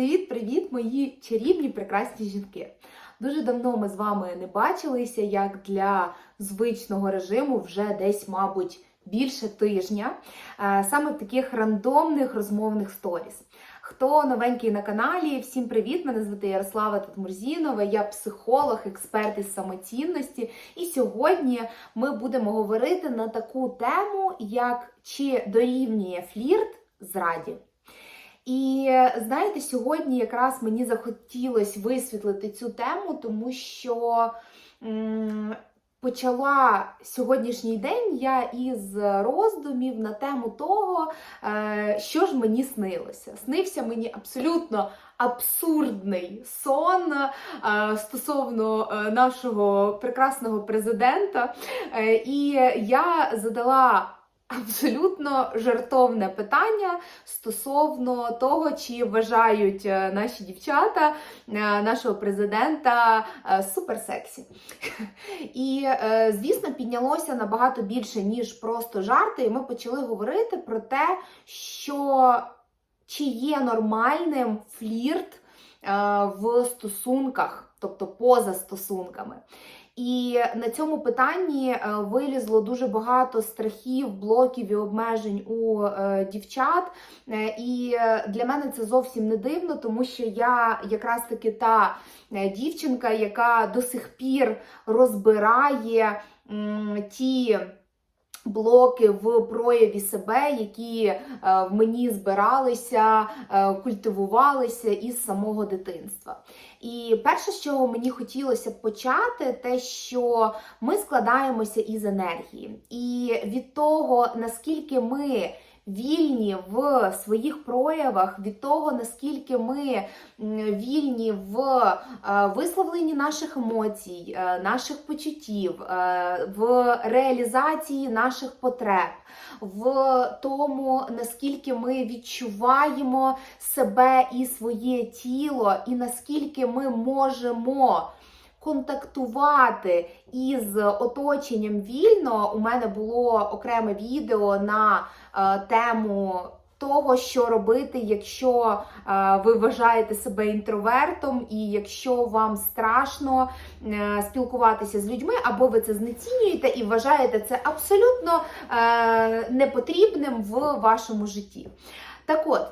Привіт-привіт, мої чарівні прекрасні жінки! Дуже давно ми з вами не бачилися, як для звичного режиму, вже десь, мабуть, більше тижня, е, саме в таких рандомних розмовних сторіс. Хто новенький на каналі, всім привіт! Мене звати Ярослава Татмурзінова, я психолог, експерт із самоцінності. І сьогодні ми будемо говорити на таку тему, як чи дорівнює флірт зраді. І знаєте, сьогодні якраз мені захотілося висвітлити цю тему, тому що м, почала сьогоднішній день я із роздумів на тему того, е, що ж мені снилося. Снився мені абсолютно абсурдний сон е, стосовно е, нашого прекрасного президента. Е, і я задала. Абсолютно жартовне питання стосовно того, чи вважають е, наші дівчата е, нашого президента е, суперсексі. І, звісно, піднялося набагато більше, ніж просто жарти, і ми почали говорити про те, що чи є нормальним флірт в стосунках, тобто поза стосунками. І на цьому питанні е, вилізло дуже багато страхів, блоків і обмежень у е, дівчат. Е, І для мене це зовсім не дивно, тому що я якраз таки та дівчинка, яка до сих пір розбирає ті. Блоки в прояві себе, які в мені збиралися, культивувалися із самого дитинства. І перше, з чого мені хотілося почати, те, що ми складаємося із енергії. І від того, наскільки ми вільні в своїх проявах, від того, наскільки ми вільні в е, висловленні наших емоцій, е, наших почуттів, е, в реалізації наших потреб, в тому, наскільки ми відчуваємо себе і своє тіло, і наскільки ми можемо. Контактувати із оточенням вільно. У мене було окреме відео на е, тему того, що робити, якщо е, ви вважаєте себе інтровертом, і якщо вам страшно е, спілкуватися з людьми, або ви це знецінюєте і вважаєте це абсолютно е, непотрібним в вашому житті. Так от.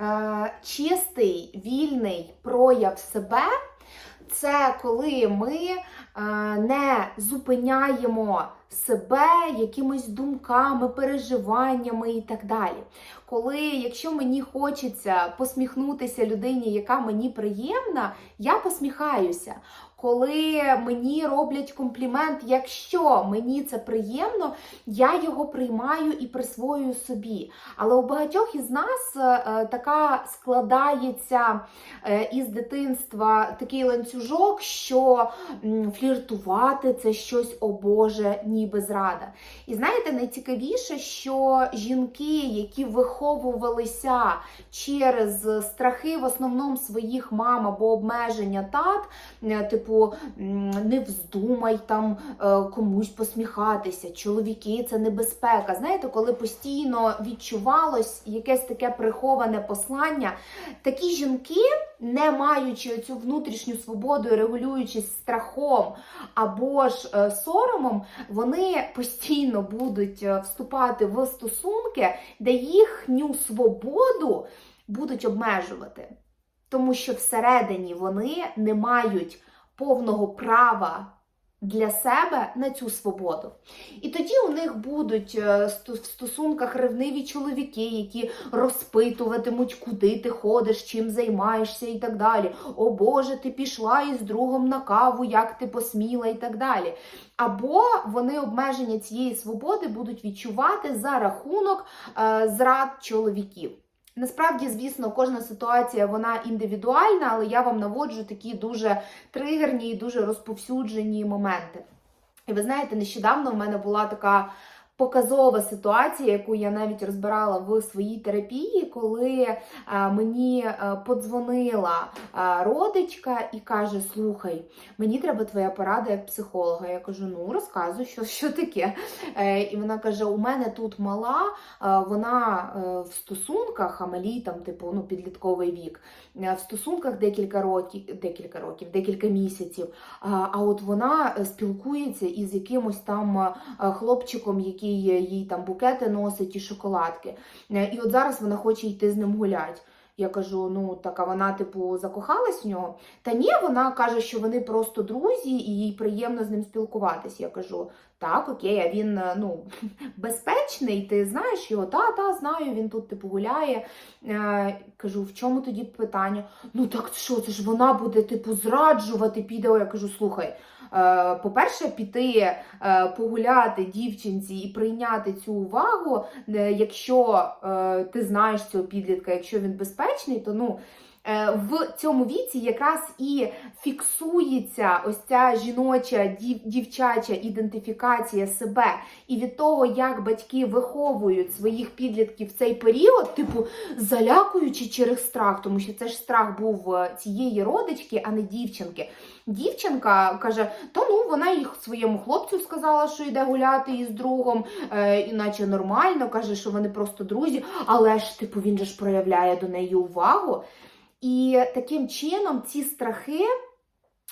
Е, Чистий вільний прояв себе це коли ми е, не зупиняємо себе якимись думками, переживаннями і так далі. Коли, якщо мені хочеться посміхнутися людині, яка мені приємна, я посміхаюся. Коли мені роблять комплімент, якщо мені це приємно, я його приймаю і присвоюю собі. Але у багатьох із нас е, така складається е, із дитинства такий ланцюжок, що фліртувати це щось, о Боже, ніби зрада. І знаєте, найцікавіше, що жінки, які виховувалися через страхи в основному своїх мам або обмеження тат, е, типу, не вздумай там е, комусь посміхатися, чоловіки це небезпека. Знаєте, коли постійно відчувалось якесь таке приховане послання, такі жінки, не маючи цю внутрішню свободу і регулюючись страхом або ж е, соромом, вони постійно будуть е, вступати в стосунки, де їхню свободу будуть обмежувати. Тому що всередині вони не мають повного права для себе на цю свободу. І тоді у них будуть е, в стосунках ревниві чоловіки, які розпитуватимуть, куди ти ходиш, чим займаєшся і так далі. О Боже, ти пішла із другом на каву, як ти посміла і так далі. Або вони обмеження цієї свободи будуть відчувати за рахунок е, зрад чоловіків. Насправді, звісно, кожна ситуація вона індивідуальна, але я вам наводжу такі дуже тригерні і дуже розповсюджені моменти. І ви знаєте, нещодавно в мене була така показова ситуація, яку я навіть розбирала в своїй терапії, коли е, мені е, подзвонила е, родичка і каже: Слухай, мені треба твоя порада як психолога. Я кажу: ну розказуй, що, що таке. І вона каже: У мене тут мала, вона в стосунках, а малій там, типу, ну, підлітковий вік, в стосунках декілька років, декілька років, декілька місяців. А, от вона спілкується із якимось там хлопчиком, який їй там букети носить і шоколадки. Е, І от зараз вона хоче йти з ним гуляти. Я кажу: ну так, вона, типу, закохалась в нього. Та ні, вона каже, що вони просто друзі, і їй приємно з ним спілкуватись. Я кажу, так, окей, а він е, ну, безпечний, ти знаєш його? Та, та, знаю, він тут типу гуляє. Е, кажу, в чому тоді питання? Ну так що, це ж вона буде, типу, зраджувати, піде. Я кажу, слухай. Е, По-перше, піти е, погуляти дівчинці і прийняти цю увагу, е, якщо ти знаєш цього підлітка, якщо він безпечний, то ну. Е, В цьому віці якраз і фіксується ось ця жіноча дівчача ідентифікація себе, і від того, як батьки виховують своїх підлітків в цей період, типу залякуючи через страх, тому що це ж страх був е, цієї родички, а не дівчинки. Дівчинка каже: то ну вона їх своєму хлопцю сказала, що йде гуляти із другом, е, іначе нормально, каже, що вони просто друзі, але ж типу він же ж проявляє до неї увагу. І таким чином ці страхи.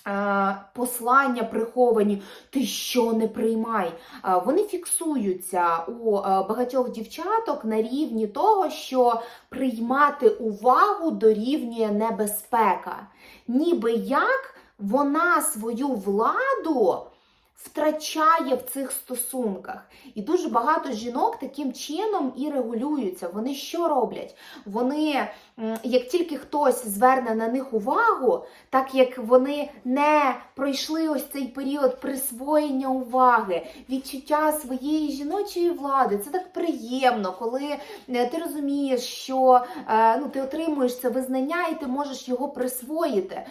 е, Послання приховані, ти що не приймай. Е, Вони фіксуються у е, багатьох дівчаток на рівні того, що приймати увагу дорівнює небезпека. Ніби як вона свою владу втрачає в цих стосунках. І дуже багато жінок таким чином і регулюються. Вони що роблять? Вони, як тільки хтось зверне на них увагу, так як вони не пройшли ось цей період присвоєння уваги, відчуття своєї жіночої влади, це так приємно, коли е, ти розумієш, що е, ну, ти отримуєш це визнання і ти можеш його присвоїти.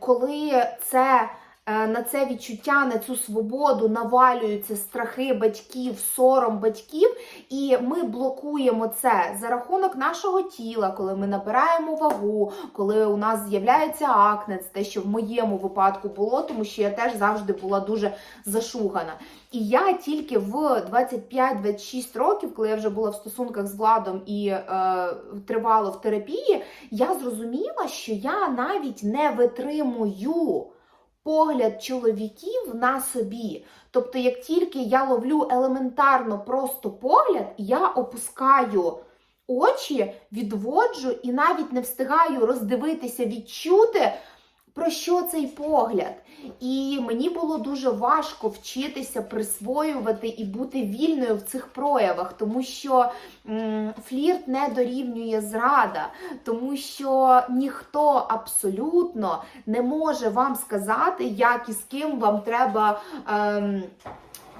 Коли це на це відчуття, на цю свободу навалюються страхи батьків, сором батьків, і ми блокуємо це за рахунок нашого тіла, коли ми набираємо вагу, коли у нас з'являється акне, це те, що в моєму випадку було, тому що я теж завжди була дуже зашугана. І я тільки в 25-26 років, коли я вже була в стосунках з владом і е, тривало в терапії, я зрозуміла, що я навіть не витримую погляд чоловіків на собі. Тобто, як тільки я ловлю елементарно просто погляд, я опускаю очі, відводжу і навіть не встигаю роздивитися, відчути. Про що цей погляд? І мені було дуже важко вчитися присвоювати і бути вільною в цих проявах, тому що флірт не дорівнює зрада, тому що ніхто абсолютно не може вам сказати, як і з ким вам треба. Ем,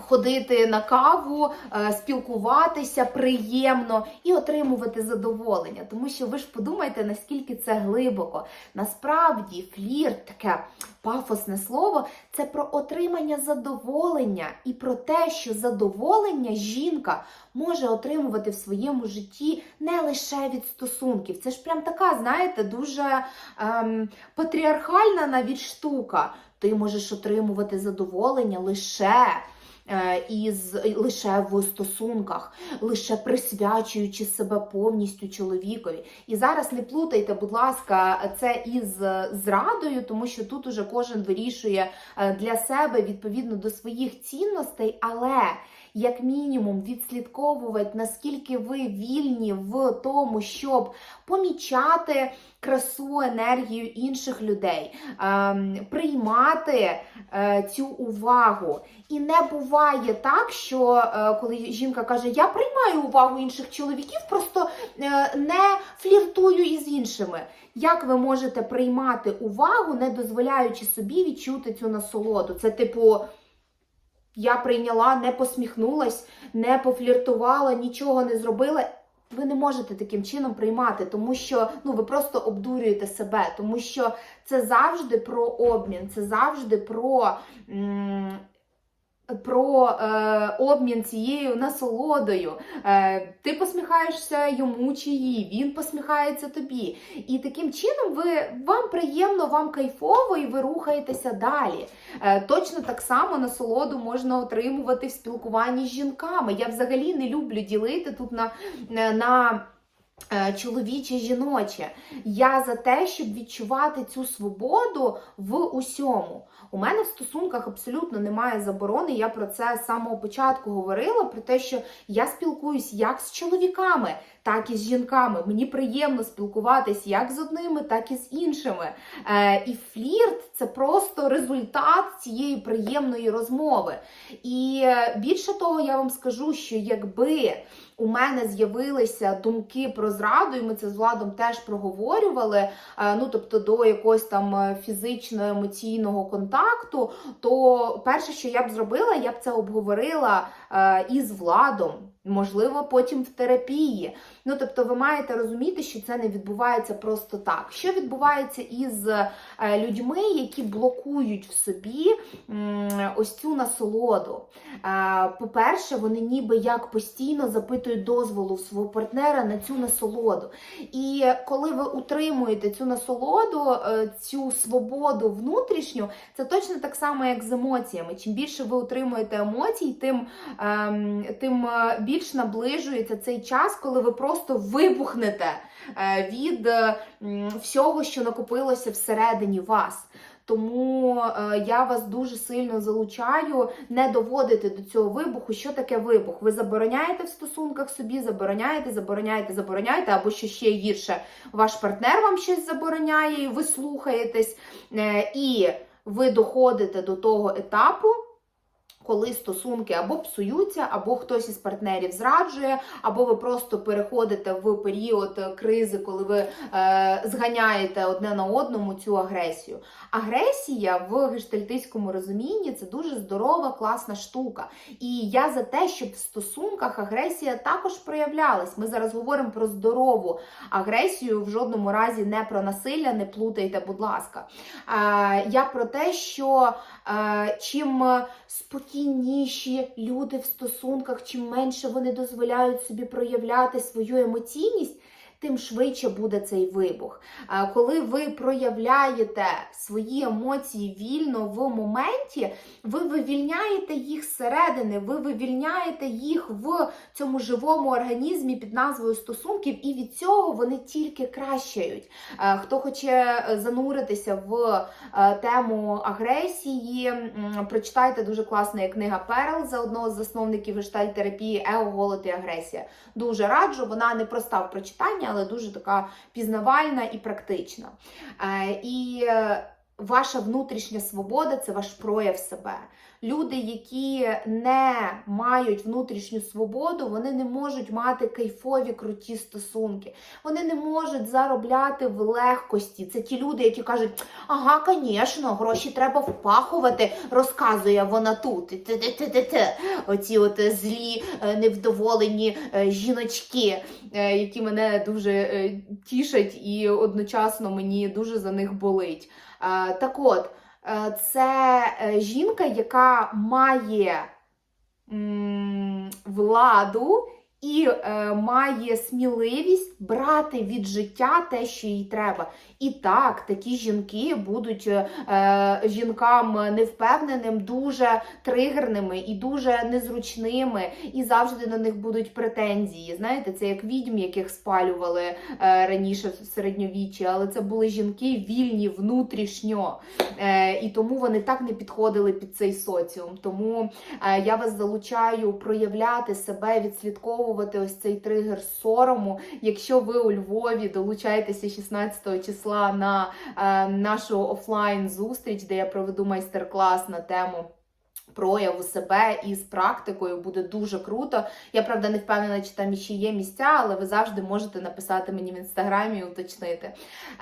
Ходити на каву, е, спілкуватися приємно і отримувати задоволення. Тому що ви ж подумайте, наскільки це глибоко. Насправді, флірт, таке пафосне слово, це про отримання задоволення і про те, що задоволення жінка може отримувати в своєму житті не лише від стосунків. Це ж прям така, знаєте, дуже ем, патріархальна навіть штука. Ти можеш отримувати задоволення лише із лише в стосунках, лише присвячуючи себе повністю чоловікові. І зараз не плутайте, будь ласка, це із зрадою, тому що тут уже кожен вирішує е, для себе відповідно до своїх цінностей, але як мінімум відслідковувати, наскільки ви вільні в тому, щоб помічати красу, енергію інших людей, ем, приймати е, цю увагу. І не буває так, що е, коли жінка каже, я приймаю увагу інших чоловіків, просто е, не фліртую із іншими. Як ви можете приймати увагу, не дозволяючи собі відчути цю насолоду? Це типу. Я прийняла, не посміхнулась, не пофліртувала, нічого не зробила. Ви не можете таким чином приймати, тому що ну ви просто обдурюєте себе, тому що це завжди про обмін, це завжди про м, про е, обмін цією насолодою. Е, ти посміхаєшся йому чи їй, він посміхається тобі. І таким чином ви, вам приємно, вам кайфово, і ви рухаєтеся далі. Е, точно так само насолоду можна отримувати в спілкуванні з жінками. Я взагалі не люблю ділити тут на. на е, Чоловіче, жіноче, я за те, щоб відчувати цю свободу в усьому. У мене в стосунках абсолютно немає заборони. Я про це з самого початку говорила: про те, що я спілкуюсь як з чоловіками, так і з жінками. Мені приємно спілкуватись як з одними, так і з іншими. Е, і флірт це просто результат цієї приємної розмови. І е, більше того, я вам скажу, що якби у мене з'явилися думки про зраду, і ми це з владом теж проговорювали. е, Ну тобто до якогось там е, фізично-емоційного контакту, то перше, що я б зробила, я б це обговорила е, із владом. Можливо, потім в терапії. Ну, тобто, ви маєте розуміти, що це не відбувається просто так. Що відбувається із е, людьми, які блокують в собі ось цю насолоду? Е, По-перше, вони ніби як постійно запитують дозволу свого партнера на цю насолоду. І коли ви утримуєте цю насолоду, е, цю свободу внутрішню, це точно так само, як з емоціями. Чим більше ви утримуєте емоцій, тим, ем, тим більш наближується цей час, коли ви просто вибухнете е, від е, всього, що накопилося всередині вас. Тому е, я вас дуже сильно залучаю не доводити до цього вибуху. Що таке вибух? Ви забороняєте в стосунках собі, забороняєте, забороняєте, забороняєте, або що ще гірше, ваш партнер вам щось забороняє, і ви слухаєтесь, і ви доходите до того етапу. Коли стосунки або псуються, або хтось із партнерів зраджує, або ви просто переходите в період кризи, коли ви е, зганяєте одне на одному цю агресію. Агресія в гештальтистському розумінні це дуже здорова, класна штука. І я за те, щоб в стосунках агресія також проявлялась. Ми зараз говоримо про здорову агресію, в жодному разі не про насилля, не плутайте, будь ласка. Е, я про те, що е, чим спокійніші люди в стосунках, чим менше вони дозволяють собі проявляти свою емоційність. Тим швидше буде цей вибух. Е, Коли ви проявляєте свої емоції вільно в моменті, ви вивільняєте їх зсередини, ви вивільняєте їх в цьому живому організмі під назвою стосунків, і від цього вони тільки кращають. Е, Хто хоче зануритися в е, тему агресії, прочитайте дуже класна книга Перл за одного з засновників гештальтерапії Ео, голод і агресія. Дуже раджу, вона не проста в прочитанні, але дуже така пізнавальна і практична. Е, І е, ваша внутрішня свобода це ваш прояв себе. Люди, які не мають внутрішню свободу, вони не можуть мати кайфові круті стосунки. Вони не можуть заробляти в легкості. Це ті люди, які кажуть, ага, звісно, гроші треба впахувати, розказує вона тут. Оці от злі, е, невдоволені е, жіночки, е, які мене дуже тішать, і одночасно мені дуже за них болить. Так от, е, це е, жінка, яка має владу і е, має сміливість брати від життя те, що їй треба. І так, такі жінки будуть е, жінкам невпевненим дуже тригерними і дуже незручними, і завжди на них будуть претензії. Знаєте, це як відьм, яких спалювали е, раніше в середньовіччі, але це були жінки вільні внутрішньо. Е, і тому вони так не підходили під цей соціум. Тому е, я вас залучаю проявляти себе, відслідковувати ось цей тригер сорому. Якщо ви у Львові долучаєтеся 16 числа на е, нашу офлайн зустріч, де я проведу майстер-клас на тему. Прояву себе із практикою буде дуже круто. Я правда не впевнена, чи там ще є місця, але ви завжди можете написати мені в інстаграмі і уточнити.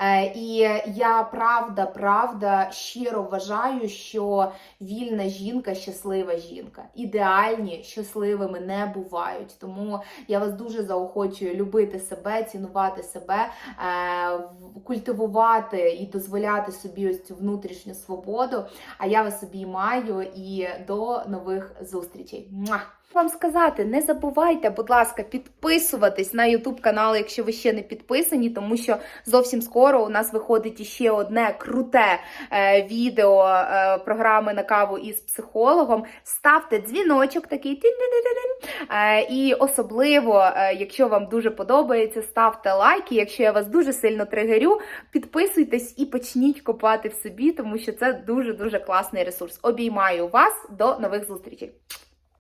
Е, і я правда, правда щиро вважаю, що вільна жінка щаслива жінка. Ідеальні щасливими не бувають. Тому я вас дуже заохочую любити себе, цінувати себе, е, культивувати і дозволяти собі ось цю внутрішню свободу. А я вас обіймаю і до нових зустрічей. Муа! Вам сказати, не забувайте, будь ласка, підписуватись на YouTube канал, якщо ви ще не підписані, тому що зовсім скоро у нас виходить іще одне круте е, відео е, програми на каву із психологом. Ставте дзвіночок такий. Е, і особливо, е, якщо вам дуже подобається, ставте лайки. Якщо я вас дуже сильно тригерю, підписуйтесь і почніть копати в собі, тому що це дуже дуже класний ресурс. Обіймаю вас до нових зустрічей.